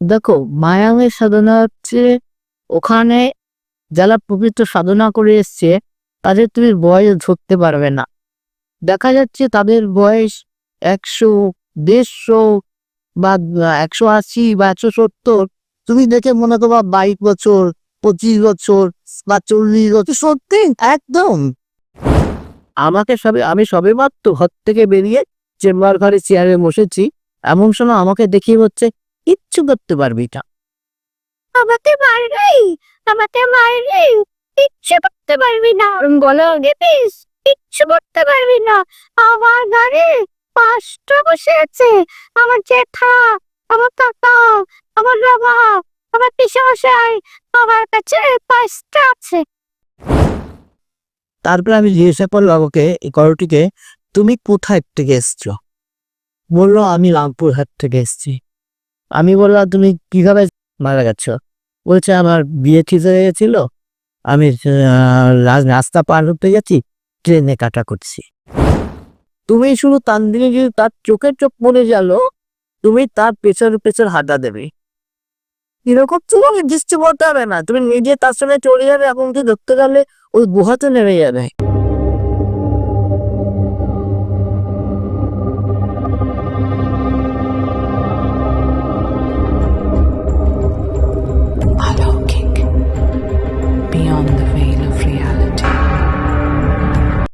দেখো মায়ামের সাধনা হচ্ছে ওখানে যারা পবিত্র সাধনা করে এসছে, তাদের তুমি বয়স ধরতে পারবে না। দেখা যাচ্ছে তাদের বয়স একশো, দেড়শো বা একশো আশি বা একশো সত্তর। তুমি দেখে মনে করো বাইশ বছর, পঁচিশ বছর বা চল্লিশ বছর, সত্যি, একদম। আমাকে সবে, আমি সবে মাত্র ঘর থেকে বেরিয়ে চেম্বার ঘরে চেয়ারে বসেছি। এমন সময় আমাকে দেখিয়ে হচ্ছে কিচ্ছু করতে পারবি না। আমাকে মারবি? আমাকে মারবি? কিচ্ছু করতে পারবি না। বলো গেতিস কিচ্ছু করতে পারবি না। আমার ঘরে পাঁচটা বসে আছে আমার জেঠা আমার কাকা আমার বাবা আমার পিসমশাই আমার কাছে পাঁচটা আছে। তারপরে আমি জিজ্ঞাসা করলাম ওকে এই করটিকে তুমি কোথায় থেকে এসছো? বলল আমি রামপুরহাট থেকে এসেছি। আমি বললাম, তুমি কীভাবে মারা গেছো? বলছে, আমার বিয়ে ঠিক হয়ে গেছিল। আমি রাস্তা পার হতে গেছি, ট্রেনে কাটা করছি। তুমি শুধু তার দিনে যদি তার চোখের চোখ মনে গেল, তুমি তার পেছর পেছর হাঁটা দেবে। এরকম তোমাকে দৃষ্টি বলতে হবে না। তুমি নিজে তার সঙ্গে চলে যাবে এবং ধরতে গেলে ওই গুহাতে নেমে যাবে।